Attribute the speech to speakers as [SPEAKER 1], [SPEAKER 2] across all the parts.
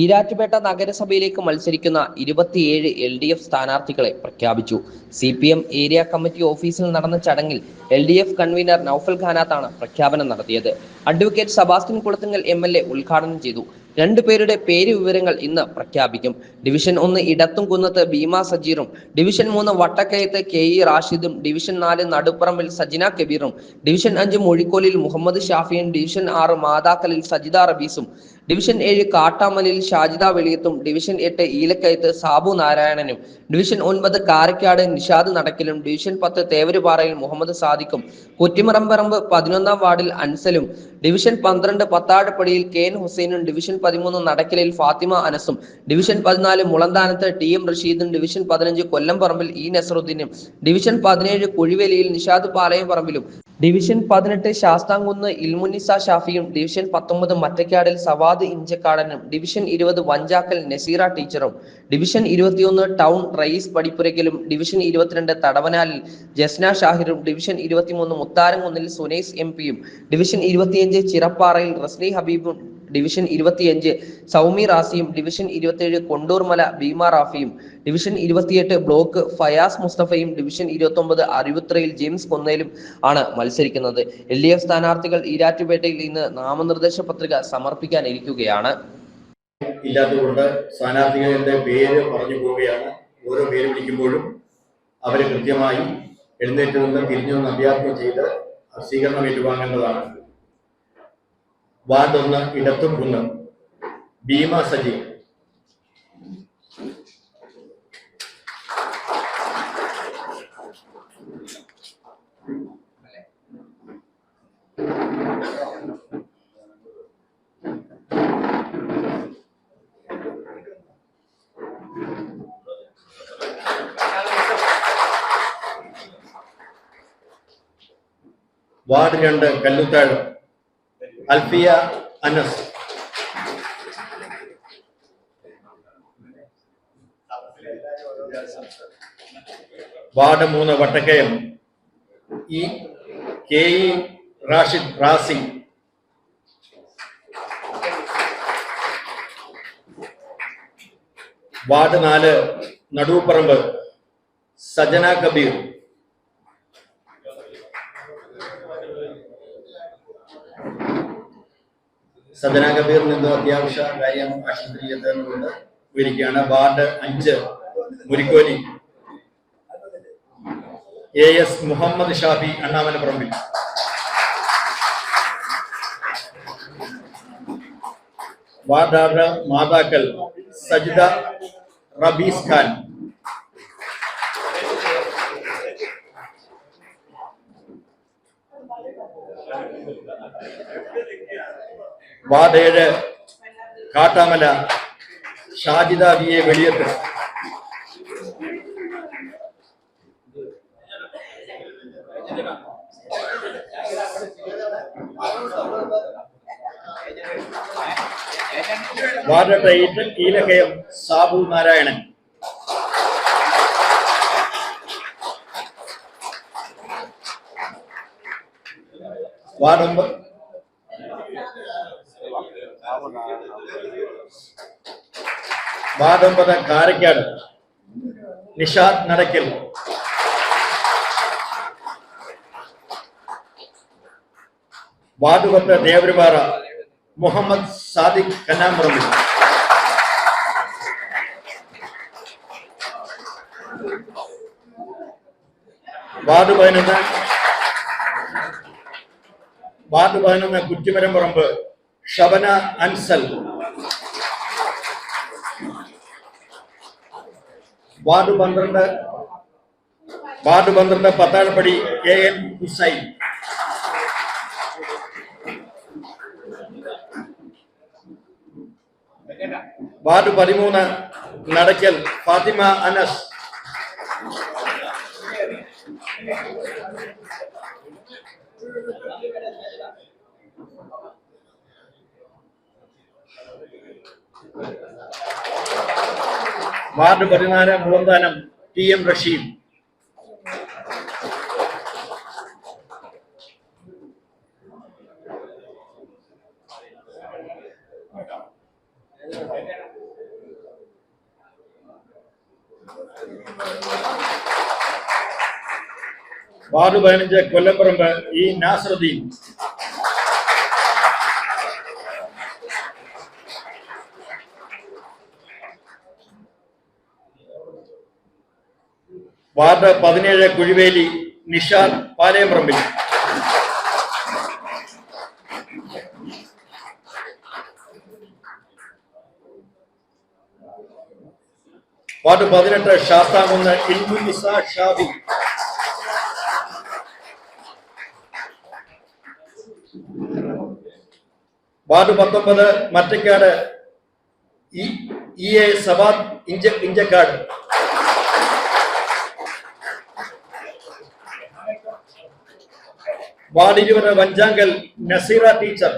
[SPEAKER 1] ഈരാറ്റുപേട്ട നഗരസഭയിലേക്ക് മത്സരിക്കുന്ന ഇരുപത്തിയേഴ് L D F സ്ഥാനാർത്ഥികളെ പ്രഖ്യാപിച്ചു. C P M area committee ഓഫീസിൽ നടന്ന ചടങ്ങിൽ L D F convener Noufal ഖാനാത്താണ് പ്രഖ്യാപനം നടത്തിയത്. Advocate Sebastian Kulathunkal M L A ഉദ്ഘാടനം ചെയ്തു. രണ്ടുപേരുടെ പേര് വിവരങ്ങൾ ഇന്ന് പ്രഖ്യാപിക്കും. ഡിവിഷൻ ഒന്ന് ഇടത്തും കുന്നത്ത് ഭീമ സജീറും ഡിവിഷൻ മൂന്ന് വട്ടക്കയത്ത് കെ ഇ റാഷിദും ഡിവിഷൻ നാല് നടുപ്പറമ്പിൽ സജിന കബീറും ഡിവിഷൻ അഞ്ച് മൊഴിക്കോലിൽ മുഹമ്മദ് ഷാഫിയും ഡിവിഷൻ ആറ് മാതാക്കലിൽ സജിദ റബീസും ഡിവിഷൻ ഏഴ് കാട്ടാമലിൽ ഷാജിദ വെളിയത്തും ഡിവിഷൻ എട്ട് ഈലക്കയത്ത് സാബു നാരായണനും ഡിവിഷൻ ഒൻപത് കാരക്കാട് നിഷാദ് നടക്കിലും ഡിവിഷൻ പത്ത് തേവരുപാറയിൽ മുഹമ്മദ് സാദിഖും കുറ്റിമറമ്പറമ്പ് പതിനൊന്നാം വാർഡിൽ അൻസലും ഡിവിഷൻ പന്ത്രണ്ട് പത്താഴപ്പടിയിൽ കെ എൻ ഹുസൈനും ഡിവിഷൻ പതിമൂന്ന് നടക്കലിൽ ഫാത്തിമ അനസും ഡിവിഷൻ പതിനാല് മുളന്താനത്ത് ടി എം റഷീദും ഡിവിഷൻ പതിനഞ്ച് കൊല്ലംപറമ്പിൽ ഇ നസറുദ്ദീനും ഡിവിഷൻ പതിനേഴ് കുഴിവേലിയിൽ നിഷാദ് പാലയം പറമ്പിലും ഡിവിഷൻ പതിനെട്ട് ശാസ്താംകുന്ന് ഇൽമുനിസ ഷാഫിയും ഡിവിഷൻ പത്തൊമ്പത് മറ്റക്കാടിൽ സവാദ് ഇഞ്ചക്കാടനും ഡിവിഷൻ ഇരുപത് വഞ്ചാക്കൽ നസീറ ടീച്ചറും ഡിവിഷൻ ഇരുപത്തിയൊന്ന് ടൗൺ റയീസ് പടിപ്പുരയ്ക്കലും ഡിവിഷൻ ഇരുപത്തിരണ്ട് തടവനാലിൽ ജസ്ന ഷാഹിറും ഡിവിഷൻ ഇരുപത്തിമൂന്ന് മുത്താരംകുന്നിൽ സുനൈസ് എം പിയും ഡിവിഷൻ ഇരുപത്തിയഞ്ച് ചിറപ്പാറയിൽ റസ്ലി ഹബീബും ഡിവിഷൻ ഇരുപത്തിയഞ്ച് സൗമി റാസിയും ഡിവിഷൻ ഇരുപത്തിയേഴ് കൊണ്ടൂർമല ഭീമ റാഫിയും ഡിവിഷൻ ഇരുപത്തിയെട്ട് ബ്ലോക്ക് ഫയാസ് മുസ്തഫയും ഡിവിഷൻ ഇരുപത്തൊമ്പത് അരുവിത്രയിൽ ജെയിംസ് കൊന്നേലും ആണ് മത്സരിക്കുന്നത്. എൽ ഡി എഫ് സ്ഥാനാർത്ഥികൾ ഈരാറ്റുപേട്ടയിൽ ഇന്ന് നാമനിർദ്ദേശ പത്രിക സമർപ്പിക്കാനിരിക്കുകയാണ്.
[SPEAKER 2] ഇല്ലാത്തതുകൊണ്ട് സ്ഥാനാർത്ഥികളുടെ പേര് പറഞ്ഞു പോവുകയാണ്. ഓരോ പേര് വിളിക്കുമ്പോഴും അവരെ കൃത്യമായി എഴുന്നേറ്റ് നിന്ന് തിരിഞ്ഞു നിന്ന് അഭ്യാസം ചെയ്ത് സ്വീകരണം ഏറ്റുവാങ്ങേണ്ടതാണ്. വാർഡ് ഒന്ന് ഇടത്തും കുന്ന്. ഭീമ സജി. വാർഡ് രണ്ട് കല്ലുത്താഴ്. അൽഫിയ അനസ്. വാർഡ് മൂന്ന് Vattakkayam. E. K. E. Rashid Rasi. Ward നാല് നടുവുപറമ്പ്. സജന കബീർ. സജന കബീർ നിന്ന് അത്യാവശ്യ കാര്യം ആശുപത്രി എത്തുന്നുണ്ട് വിളിക്കുകയാണ് വാർഡ് അഞ്ച് Murikkoli. A S Muhammad Shafi Annamalappurampil ward Mathakkal Sajitha Rabees Khan. Ward Kattamala Shajida A Veliyath. Ward എട്ട് ഈറ്റ- സാബു നാരായണൻ. വാർഡ് ഒമ്പത് വാർഡ് ഒമ്പത് കാരക്കാട് നിഷാദ് നടക്കൽ വാർഡ് പത്ത് ദേവരുപാറ മുഹമ്മദ് സാദിഖ് കന്നാമ്പുറമ്പിൽ വാർഡ് പതിനൊന്ന് വാർഡ് പതിനൊന്ന് കുറ്റിമരം പറമ്പ് ഷബന അൻസൽ. വാർഡ് പന്ത്രണ്ട് വാർഡ് പന്ത്രണ്ട് Pathazhappady K N Hussain. Ward പതിമൂന്ന് നടക്കൽ ഫാത്തിമ അനസ്. വാർഡ് പതിനാല് Mulanthanam T M Rasheem ward പതിനഞ്ച് കൊല്ലപ്പുറമ്പ് ഇ നാസറുദ്ദീൻ. വാർഡ് പതിനേഴ് കുഴിവേലി നിഷാൻ പാലയംപറമ്പിൽ വാർഡ് പതിനെട്ട് ഇൽമുനിസ ഷാബി വാർഡ് പത്തൊമ്പത് മറ്റക്കാട് ഇ എ സവാദ് ഇഞ്ച ഇഞ്ചക്കാട്. ഇരുപത് വഞ്ചാങ്കൽ നസീറ ടീച്ചർ.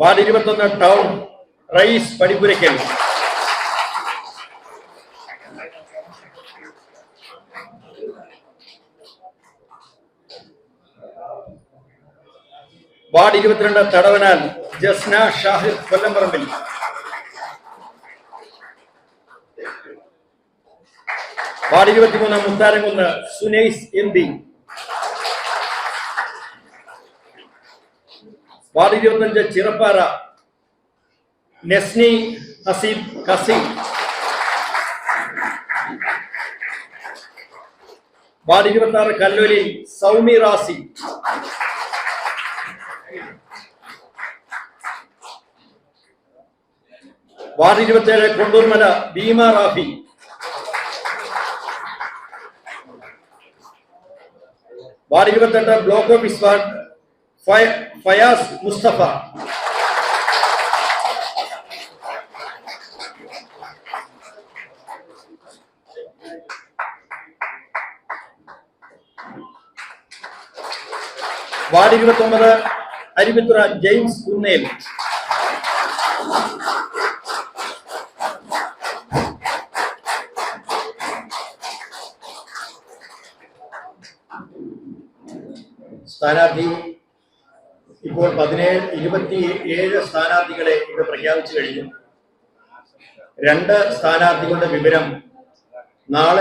[SPEAKER 2] വാർഡ് ഇരുപത്തൊന്ന് ടൗൺ റൈസ് പടിപ്പുരയ്ക്കൽ. വാർഡ് ഇരുപത്തിരണ്ട് തടവനാൽ ജസ്ന ഷാഹിദ് കൊല്ലംപറമ്പിൽ. വാർഡ് ഇരുപത്തിമൂന്ന് Mutharamkunnu Sunais M P. Ward ഇരുപത്തിയഞ്ച് ചിറപ്പാറ നെസ്നി ഹസീബ് കസീം. വാർഡ് ഇരുപത്തി ആറ് കല്ലോലി സൗമി റാസി. വാർഡ് ഇരുപത്തിയേഴ് കൊണ്ടൂർമല ഭീമ റാഫി. വാർഡ് ഇരുപത്തെട്ട് ബ്ലോക്ക് ഓഫീസ് വാർഡ് ഫയ- ഫയാസ് മുസ്തഫ. വാർഡ് ഇരുപത്തി ഒമ്പത് അരിമിത്തുറ ജെയിംസ് കുന്നേൽ സ്ഥാനാർത്ഥി ഇപ്പോൾ പതിനേഴ് ഇരുപത്തി ഏഴ് സ്ഥാനാർത്ഥികളെ ഇവിടെ പ്രഖ്യാപിച്ചു കഴിഞ്ഞു. രണ്ട് സ്ഥാനാർത്ഥികളുടെ വിവരം നാളെ